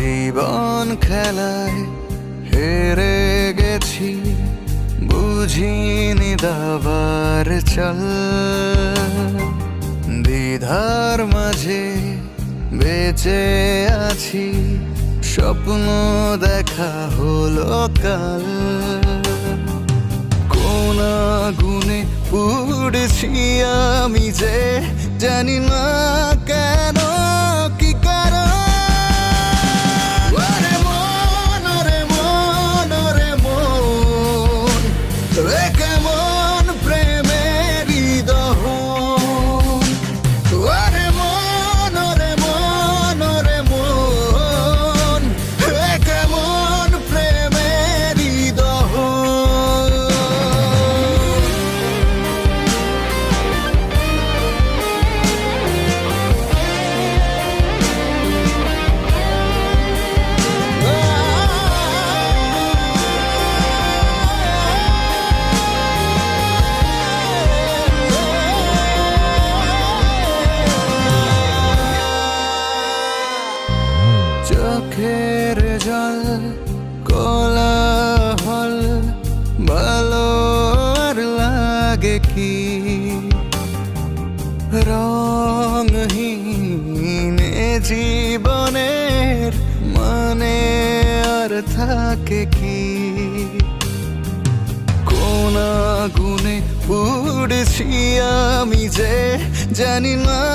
জীবন খেলায় হেরে গেছি, বুঝিনি দাবার চল। দ্বিধার মাঝে বেঁচে আছি, স্বপ্ন দেখা হলো কাল। কোনা গুনে উড়েছি আমি যে, জানি না কেন চোখের জল, কোলাহল ভালো লাগে কি? রংহীন এ জীবনের মানে আর থাকে কি? কোন গুণে পুড়েছি আমি যে জানি না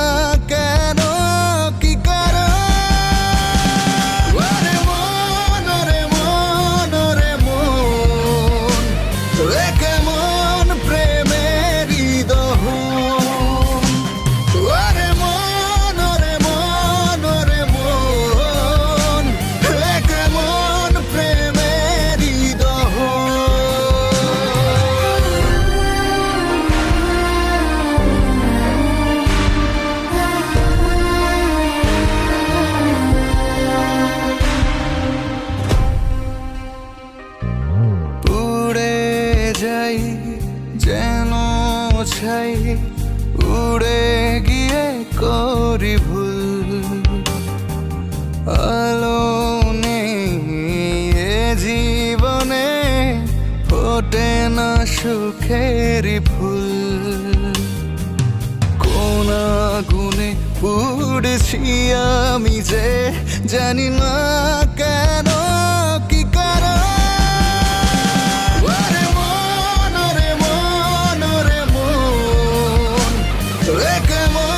ছাই উড়ে গিয়ে করি ভুল? আলো জীবনে ফোটে না সুখের ফুল। কোন গুণে পুড়েছি আমি যে জানি না কেন। মন